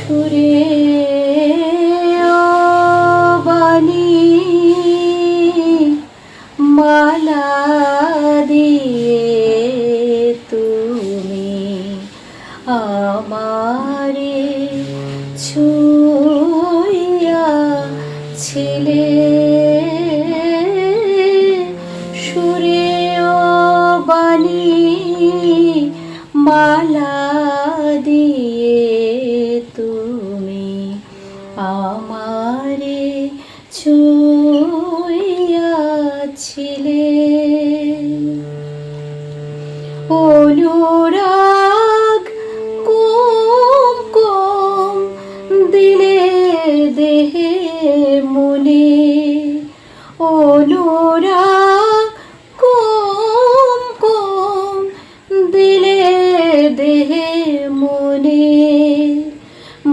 সুরে সুরে বাণী মালা দিয়ে তুমি আমারে অনুরাগ অনুরাগ কুম কুম দিলে দেহে মনে।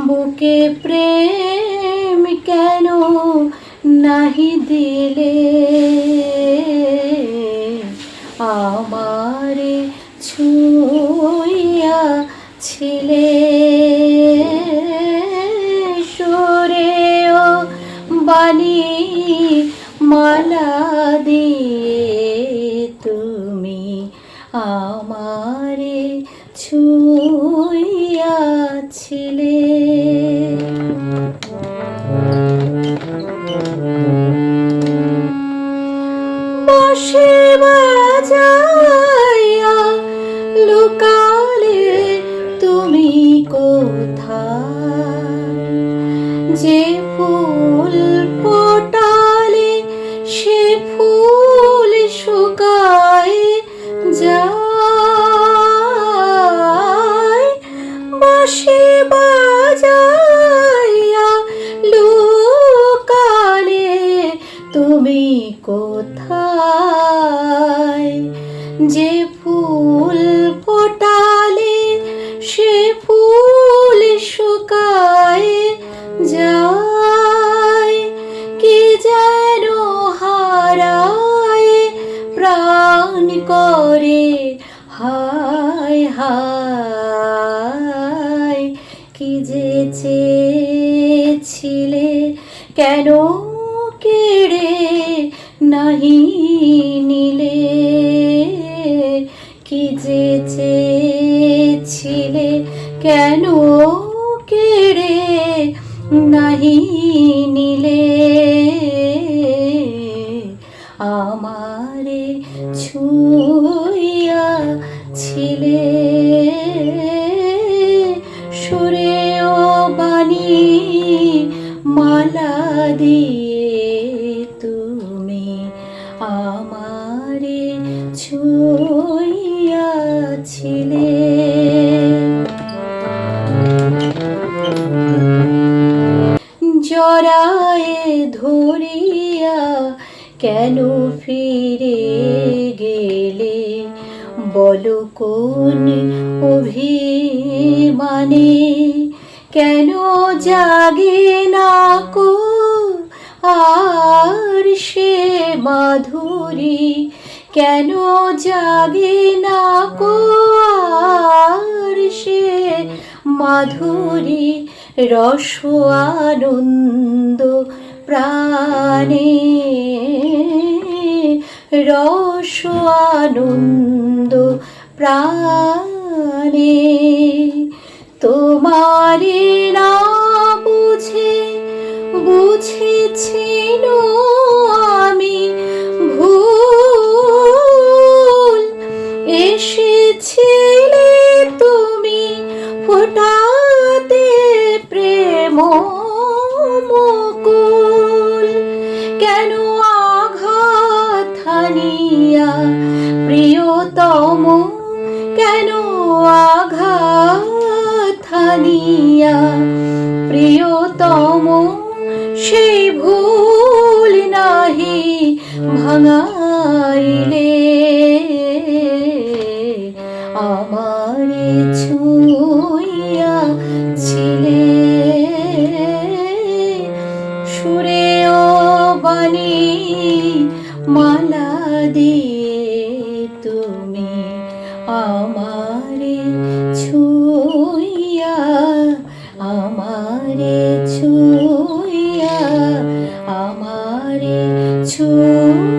বুকে প্রেম কেন নাহি দিলে? আমারে ছুঁয়া ছিলে মালা দিয়ে তুমি আমারে ছুঁয়াছিলে বসে বাজাইয়া লুকালে তুমি কোথায়? তুমি কোথায়? যে ফুল ফোটালে সে ফুল শুকায় যায়। কি যেন হারায়, প্রাণ করে হায় হায়। কি যে চেয়েছিলে, কেন নাহি নিলে কি যে চেয়েছিলে কেন কেড়ে নাহি নিলে? আমারে ছুঁয়া ছিলে সুরে ছুঁয়াছিলে জরায়ে ধরিয়া কেন ফিরে গেলে? বলো কোন অভিমানে? কেন জাগে না কো? আর সে মাধুরী কেন জাগে না কো সে মাধুরী রস আনন্দ প্রাণে? রস আনন্দ প্রাণে? তোমারে না বুঝে বুঝেছিল হানিয়া প্রিয়তম কেন আঘাত হানিয়া? প্রিয়তম সেই ভুল নাহি ভাঙাইলে। তুমি আমারে ছুইয়া আমারে ছুইয়া আমারে ছুইয়া।